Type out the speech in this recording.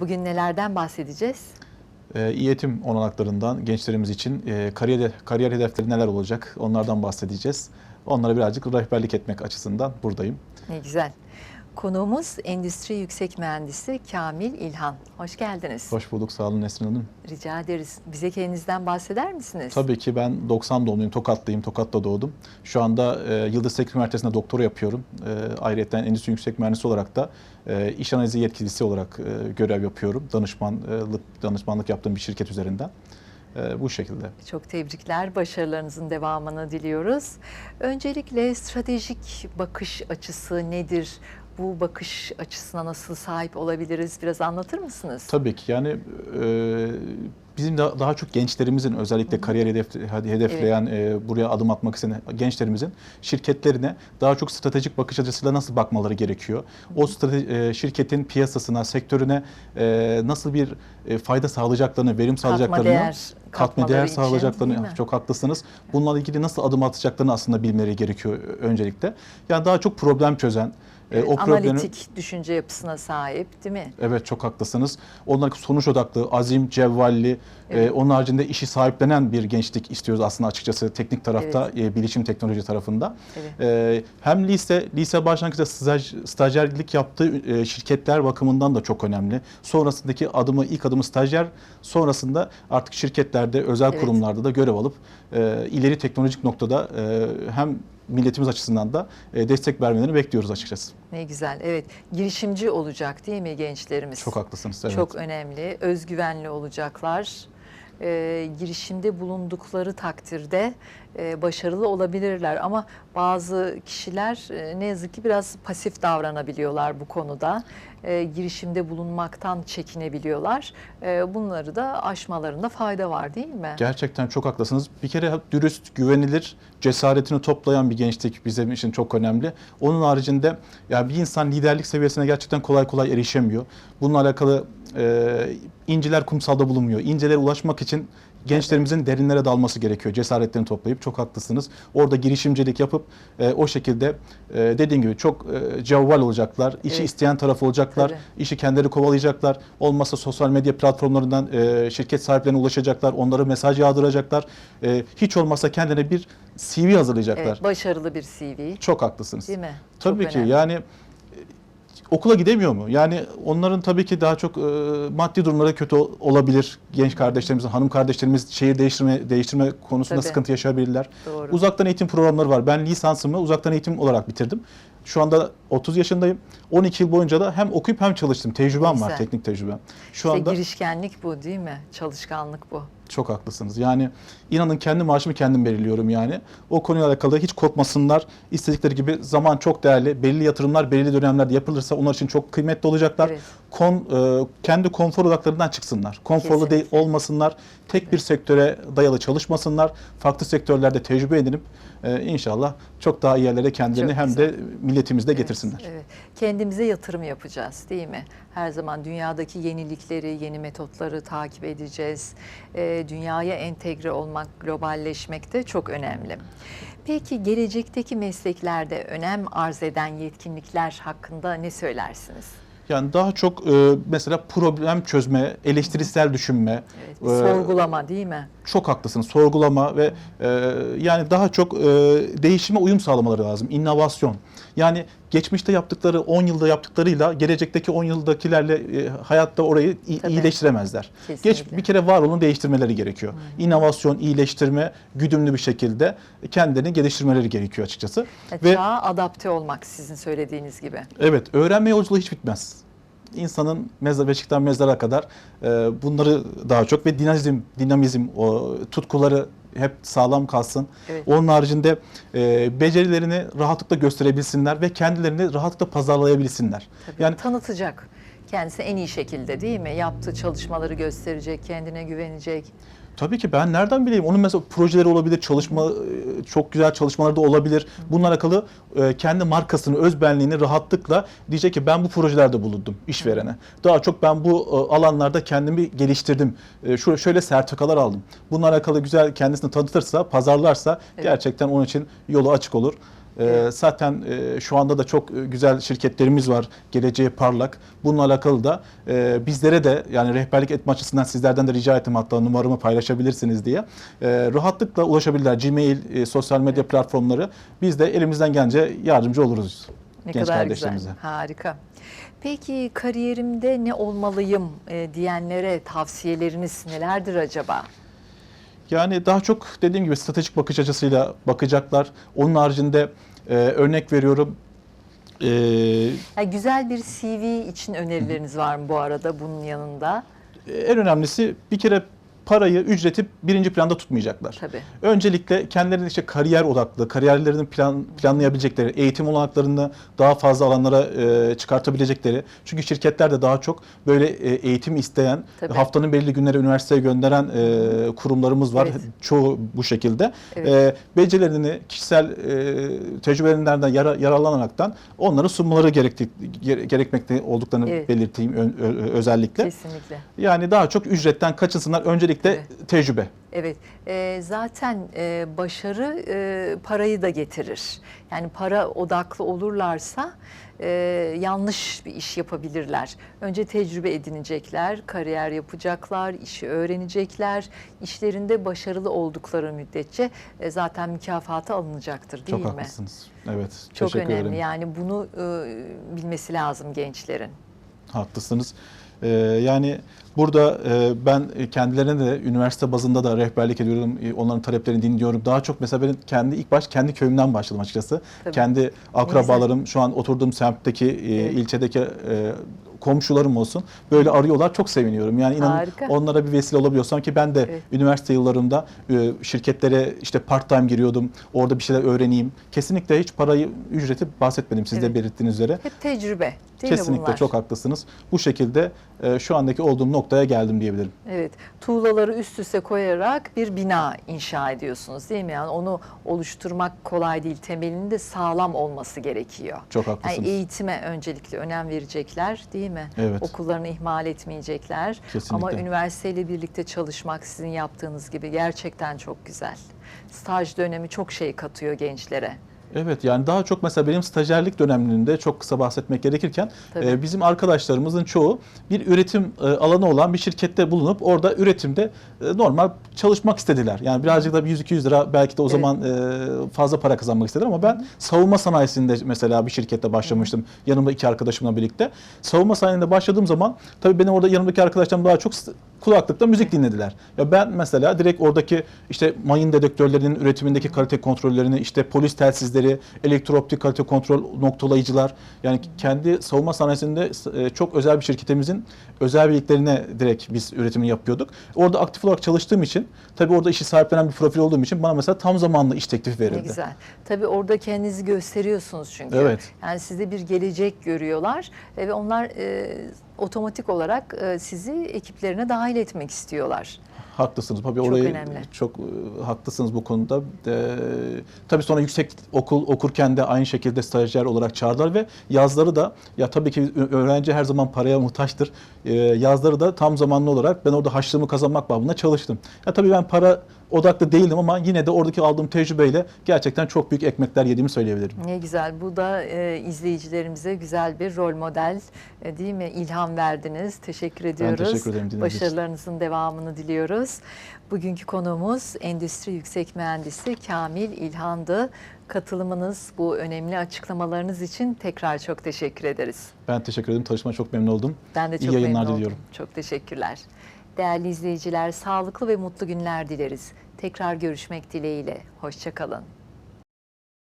Bugün nelerden bahsedeceğiz? E, eğitim olanaklarından gençlerimiz için e, kariyer, kariyer hedefleri neler olacak onlardan bahsedeceğiz. Onlara birazcık rehberlik etmek açısından buradayım. Ne güzel. Konuğumuz Endüstri Yüksek Mühendisi Kamil İlhan. Hoş geldiniz. Hoş bulduk, sağ olun Nesrin Hanım. Rica ederiz. Bize kendinizden bahseder misiniz? Tabii ki ben 90 doğumluyum, Tokatlıyım, Tokat'ta doğdum. Şu anda e, Yıldız Teknik Üniversitesi'nde doktora yapıyorum. E, ayrıca Endüstri Yüksek Mühendisi olarak da e, iş analizi yetkilisi olarak e, görev yapıyorum. Danışmanlık, danışmanlık yaptığım bir şirket üzerinden. E, bu şekilde. Çok tebrikler. Başarılarınızın devamını diliyoruz. Öncelikle stratejik bakış açısı nedir? Bu bakış açısına nasıl sahip olabiliriz? Biraz anlatır mısınız? Tabii ki yani e, bizim de daha çok gençlerimizin özellikle kariyer hedef, hedefleyen e, buraya adım atmak isteyen gençlerimizin şirketlerine daha çok stratejik bakış açısıyla nasıl bakmaları gerekiyor? O strate- e, şirketin piyasasına, sektörüne e, nasıl bir e, fayda sağlayacaklarını, verim sağlayacaklarını, değer katma değer için, sağlayacaklarını çok haklısınız. Bununla ilgili nasıl adım atacaklarını aslında bilmeleri gerekiyor öncelikle. Yani daha çok problem çözen, e, o problemi Analitik düşünce yapısına sahip değil mi? Evet çok haklısınız. Onlar sonuç odaklı, azim, cevvalli, Evet. e, onun haricinde işi sahiplenen bir gençlik istiyoruz aslında açıkçası teknik tarafta, e, bilişim teknoloji tarafında. Evet. E, hem lise, lise başlangıçta staj, stajyerlik yaptığı e, şirketler bakımından da çok önemli. Sonrasındaki adımı, ilk adımı stajyer, sonrasında artık şirketlerde, özel Evet. kurumlarda da görev alıp e, ileri teknolojik noktada e, hem milletimiz açısından da e, destek vermelerini bekliyoruz açıkçası. Ne güzel. Evet. Girişimci olacak değil mi gençlerimiz? Çok haklısınız. Evet. Çok önemli. Özgüvenli olacaklar. Ee, girişimde bulundukları takdirde e, başarılı olabilirler ama bazı kişiler e, ne yazık ki biraz pasif davranabiliyorlar bu konuda. E, girişimde bulunmaktan çekinebiliyorlar. E, bunları da aşmalarında fayda var değil mi? Gerçekten çok haklısınız. Bir kere dürüst, güvenilir, cesaretini toplayan bir gençlik bizim için çok önemli. Onun haricinde ya bir insan liderlik seviyesine gerçekten kolay kolay erişemiyor. Bununla alakalı e, inciler kumsalda bulunmuyor. İncelere ulaşmak için gençlerimizin derinlere dalması gerekiyor. Cesaretlerini toplayıp çok haklısınız. Orada girişimcilik yapıp e, o şekilde e, dediğim gibi çok e, cevval olacaklar. İşi Evet. isteyen taraf olacaklar. Tabii. işi kendileri kovalayacaklar. Olmazsa sosyal medya platformlarından e, şirket sahiplerine ulaşacaklar. Onları mesaj yağdıracaklar. E, hiç olmazsa kendine bir CV hazırlayacaklar. Evet, başarılı bir CV Çok haklısınız. değil mi? Tabii Çok ki önemli. yani okula gidemiyor mu? Yani onların tabii ki daha çok e, maddi durumları kötü ol- olabilir. Genç kardeşlerimiz, hanım kardeşlerimiz şehir değiştirme değiştirme konusunda Tabii. sıkıntı yaşayabilirler. Doğru. Uzaktan eğitim programları var. Ben lisansımı uzaktan eğitim olarak bitirdim. Şu anda 30 yaşındayım. 12 yıl boyunca da hem okuyup hem çalıştım. Tecrübem Güzel. var, teknik tecrübem. Şu İşte anda girişkenlik bu değil mi? Çalışkanlık bu. Çok haklısınız. Yani inanın kendi maaşımı kendim belirliyorum yani. O konuyla alakalı hiç korkmasınlar. İstedikleri gibi zaman çok değerli. Belli yatırımlar belli dönemlerde yapılırsa onlar için çok kıymetli olacaklar. Evet. Kon, e, kendi konfor odaklarından çıksınlar. Konforlu değil olmasınlar. Tek bir sektöre dayalı çalışmasınlar. Farklı sektörlerde tecrübe edinip e, inşallah çok daha iyi yerlere kendilerini Çok hem güzel. de milletimizde getirsinler. Evet. Kendimize yatırım yapacağız değil mi? Her zaman dünyadaki yenilikleri, yeni metotları takip edeceğiz. Ee, dünyaya entegre olmak, globalleşmek de çok önemli. Peki gelecekteki mesleklerde önem arz eden yetkinlikler hakkında ne söylersiniz? Yani daha çok e, mesela problem çözme, eleştirisel düşünme, Evet, e, sorgulama değil mi? Çok haklısınız. Sorgulama ve e, yani daha çok e, değişime uyum sağlamaları lazım. İnnovasyon. Yani geçmişte yaptıkları 10 yılda yaptıklarıyla gelecekteki 10 yıldakilerle e, hayatta orayı Tabii. iyileştiremezler. Geç Kesinlikle. bir kere var olun değiştirmeleri gerekiyor. İnovasyon, iyileştirme, güdümlü bir şekilde kendilerini geliştirmeleri gerekiyor açıkçası. Ve Ve Çağa adapte olmak sizin söylediğiniz gibi. Evet, öğrenme yolculuğu hiç bitmez. İnsanın mezar beşikten mezara kadar e, bunları daha çok ve dinamizm, dinamizm, o tutkuları hep sağlam kalsın. Evet. Onun haricinde e, becerilerini rahatlıkla gösterebilsinler ve kendilerini rahatlıkla pazarlayabilsinler. Tabii, Yani tanıtacak kendisi en iyi şekilde değil mi? Yaptığı çalışmaları gösterecek, kendine güvenecek. Tabii ki ben nereden bileyim? Onun mesela projeleri olabilir, çalışma e, çok güzel çalışmaları da olabilir. Bununla alakalı e, kendi markasını, öz benliğini rahatlıkla diyecek ki ben bu projelerde bulundum işverene. Daha çok ben bu e, alanlarda kendimi geliştirdim. Şöyle sertifikalar aldım. Bununla alakalı güzel kendisini tanıtırsa, pazarlarsa Evet. gerçekten onun için yolu açık olur. Ee, Evet. Zaten e, şu anda da çok e, güzel şirketlerimiz var. Geleceği parlak. Bununla alakalı da e, bizlere de yani rehberlik etme açısından sizlerden de rica ettim hatta numaramı paylaşabilirsiniz diye. Rahatlıkla ulaşabilirler. Gmail, sosyal medya platformları. Biz de elimizden gelince yardımcı oluruz. Ne genç kadar kardeşlerimize. güzel. Harika. Peki kariyerimde ne olmalıyım e, diyenlere tavsiyeleriniz nelerdir acaba? Yani daha çok dediğim gibi stratejik bakış açısıyla bakacaklar. Onun haricinde e, örnek veriyorum. E, Yani güzel bir CV için önerileriniz var mı bu arada bunun yanında? en önemlisi bir kere parayı, ücreti birinci planda tutmayacaklar. Tabii. Öncelikle kendilerinin işte kariyer odaklı, kariyerlerini plan, planlayabilecekleri, eğitim olanaklarını daha fazla alanlara e, çıkartabilecekleri. Çünkü şirketler de daha çok böyle e, eğitim isteyen, Tabii. haftanın belli günleri üniversiteye gönderen e, kurumlarımız var. Evet. Çoğu bu şekilde. Evet. E, becerilerini, kişisel e, tecrübelerinden yara, yararlanaraktan onları sunmaları gerekti, gere- gerekmekte olduklarını Evet. belirteyim ö- ö- özellikle. Kesinlikle. Yani daha çok ücretten kaçınsınlar. Öncelikle Evet. tecrübe. Evet, e, zaten e, başarı e, parayı da getirir. Yani para odaklı olurlarsa e, yanlış bir iş yapabilirler. Önce tecrübe edinecekler, kariyer yapacaklar, işi öğrenecekler. İşlerinde başarılı oldukları müddetçe e, zaten mükafatı alınacaktır değil Çok mi? haklısınız. Evet. Çok önemli. ederim. Yani bunu e, bilmesi lazım gençlerin. Haklısınız. Ee, yani burada e, ben kendilerine de üniversite bazında da rehberlik ediyorum. E, Onların taleplerini dinliyorum. Daha çok mesela ben kendi ilk baş kendi köyümden başladım açıkçası. Tabii. Kendi akrabalarım şu an oturduğum semtteki, e, ilçedeki e, komşularım olsun. Böyle arıyorlar. Çok seviniyorum. Yani inanın Harika. onlara bir vesile olabiliyorsam ki ben de Evet. üniversite yıllarımda e, şirketlere işte part time giriyordum. Orada bir şeyler öğreneyim. Kesinlikle hiç parayı, ücreti bahsetmedim siz Evet. de belirttiğiniz üzere. Hep tecrübe değil Kesinlikle çok haklısınız. Bu şekilde e, şu andaki olduğum noktaya geldim diyebilirim. Evet, tuğlaları üst üste koyarak bir bina inşa ediyorsunuz değil mi? Yani onu oluşturmak kolay değil. Temelinin de sağlam olması gerekiyor. Çok Yani haklısınız. eğitime öncelikle önem verecekler değil mi? Evet. Okullarını ihmal etmeyecekler. Kesinlikle. Ama üniversiteyle birlikte çalışmak sizin yaptığınız gibi gerçekten çok güzel. Staj dönemi çok şey katıyor gençlere. Evet yani daha çok mesela benim stajyerlik döneminde çok kısa bahsetmek gerekirken e, bizim arkadaşlarımızın çoğu bir üretim e, alanı olan bir şirkette bulunup orada üretimde e, normal çalışmak istediler. Yani birazcık da bir 100-200 lira belki de o zaman e, fazla para kazanmak istediler ama ben savunma sanayisinde mesela bir şirkette başlamıştım. Yanımda iki arkadaşımla birlikte. Savunma sanayinde başladığım zaman tabii benim orada yanımdaki arkadaşlarım daha çok kulaklıkta müzik dinlediler. Ya ben mesela direkt oradaki işte mayın dedektörlerinin üretimindeki kalite kontrollerini, işte polis telsizleri, elektrooptik kalite kontrol noktalayıcılar yani kendi savunma sanayisinde e, çok özel bir şirketimizin özelliklerine direkt biz üretimini yapıyorduk. Orada aktif olarak çalıştığım için tabii orada işi sahiplenen bir profil olduğum için bana mesela tam zamanlı iş teklifi Ne verildi. güzel. Tabii orada kendinizi gösteriyorsunuz çünkü. Evet. Yani sizde bir gelecek görüyorlar e, ve onlar e, otomatik olarak e, sizi ekiplerine dahil etmek istiyorlar. Haklısınız. Tabii Çok orayı önemli. çok e, haklısınız bu konuda. E, tabii sonra yüksek okul okurken de aynı şekilde stajyer olarak çağırdılar ve yazları da ya tabii ki öğrenci her zaman paraya muhtaçtır. E, yazları da tam zamanlı olarak ben orada haçlığımı kazanmak babında çalıştım. Ya tabii ben para odaklı değilim ama yine de oradaki aldığım tecrübeyle gerçekten çok büyük ekmekler yediğimi söyleyebilirim. Ne güzel. Bu da e, izleyicilerimize güzel bir rol model e, değil mi? İlham verdiniz. Teşekkür ediyoruz. teşekkür ederim dinlediğiniz için. Başarılarınızın devamını diliyoruz. Bugünkü konuğumuz Endüstri Yüksek Mühendisi Kamil İlhan'dı. Katılımınız, bu önemli açıklamalarınız için tekrar çok teşekkür ederiz. Ben teşekkür ederim. Tanışma çok memnun oldum. Ben de İyi çok yayınlar memnun oldum. diliyorum. Çok teşekkürler. Değerli izleyiciler, sağlıklı ve mutlu günler dileriz. Tekrar görüşmek dileğiyle. Hoşçakalın.